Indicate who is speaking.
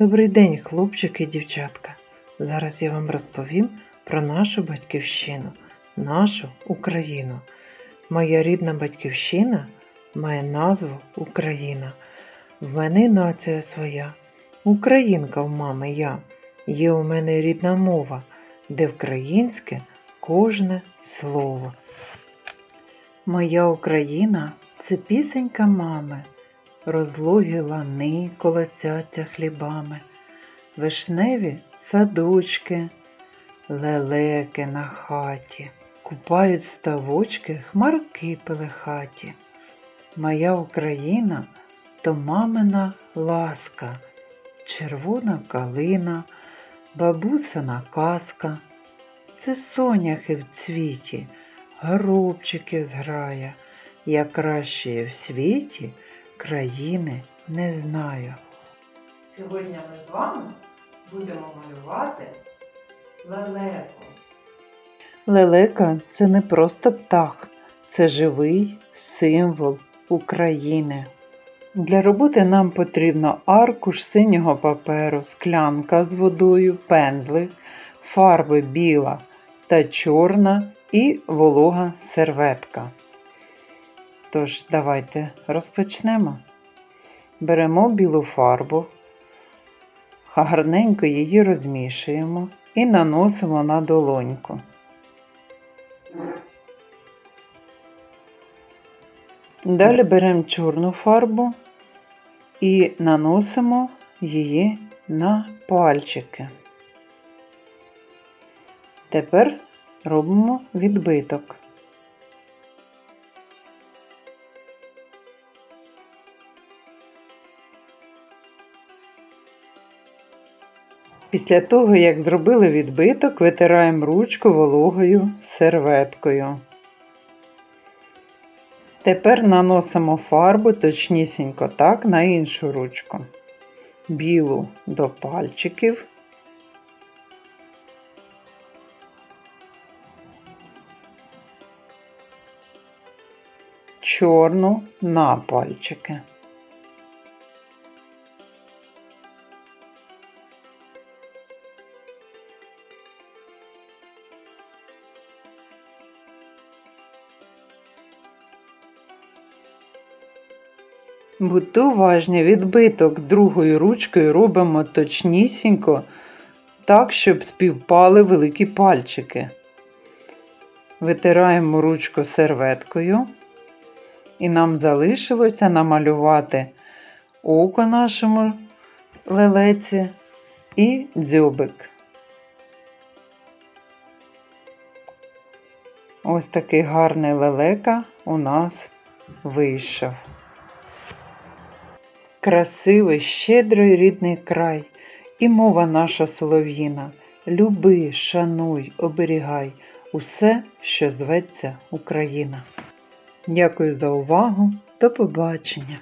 Speaker 1: Добрий день, хлопчики і дівчатка. Зараз я вам розповім про нашу батьківщину, нашу Україну. Моя рідна батьківщина має назву Україна. В мене нація своя. Українка в мами я. Є у мене рідна мова, де вкраїнське кожне слово. Моя Україна це пісенька мами розлогі лани колосяться хлібами, вишневі садочки, лелеки на хаті, купають ставочки хмарки пелехаті. Моя Україна то мамина ласка, червона калина, бабусина казка. Це соняхи в цвіті, горобчики зграя, я кращої в світі країни не знаю. Сьогодні ми з вами будемо малювати лелеку. Лелека це не просто птах, це живий символ України. Для роботи нам потрібно аркуш синього паперу, склянка з водою, пензлик, фарби біла та чорна і волога серветка. Тож, давайте розпочнемо. Беремо білу фарбу, гарненько її розмішуємо і наносимо на долоньку. Далі беремо чорну фарбу і наносимо її на пальчики. Тепер робимо відбиток. Після того, як зробили відбиток, витираємо ручку вологою серветкою. Тепер наносимо фарбу точнісінько так на іншу ручку. Білу до пальчиків. Чорну на пальчики. Будьте уважні, відбиток другою ручкою робимо точнісінько, так, щоб співпали великі пальчики. Витираємо ручку серветкою, і нам залишилося намалювати око нашому лелеці і дзьобик. Ось такий гарний лелека у нас вийшов. Красивий, щедрий рідний край, і мова наша солов'їна. Люби, шануй, оберігай усе, що зветься Україна. Дякую за увагу. До побачення!